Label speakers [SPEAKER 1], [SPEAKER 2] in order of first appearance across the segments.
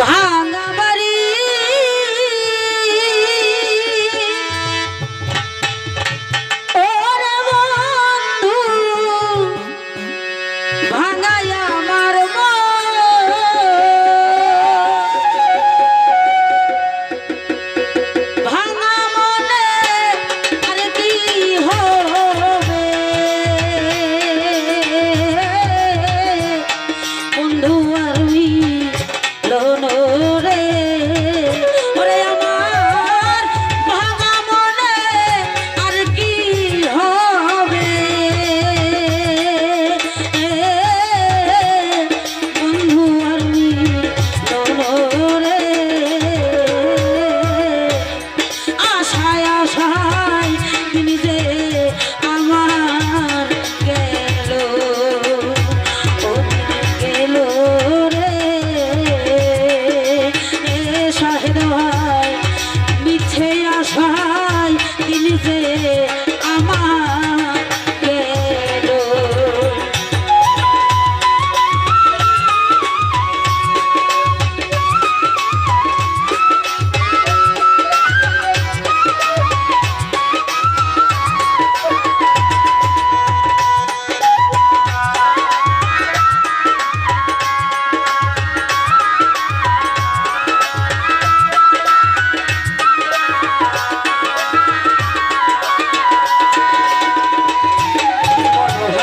[SPEAKER 1] ভাঙা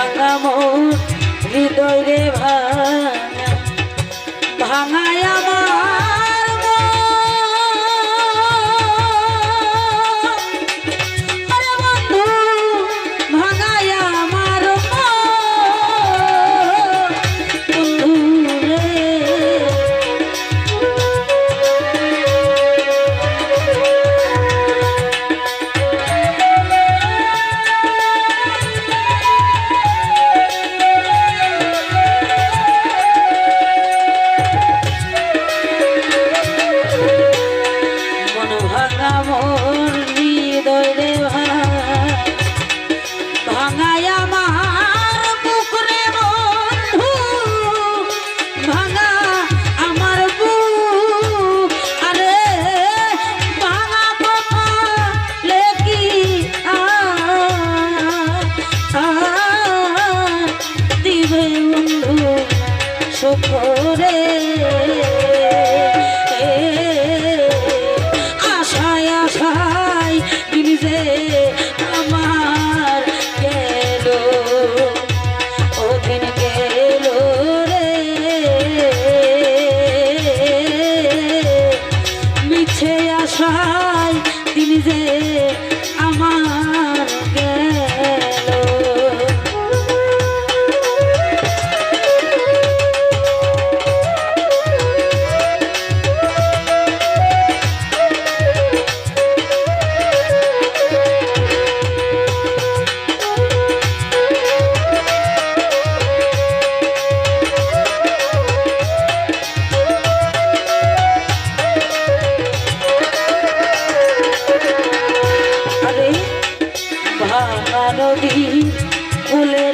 [SPEAKER 1] ভাঙা মন হৃদয় রে ভাঙা ভুলে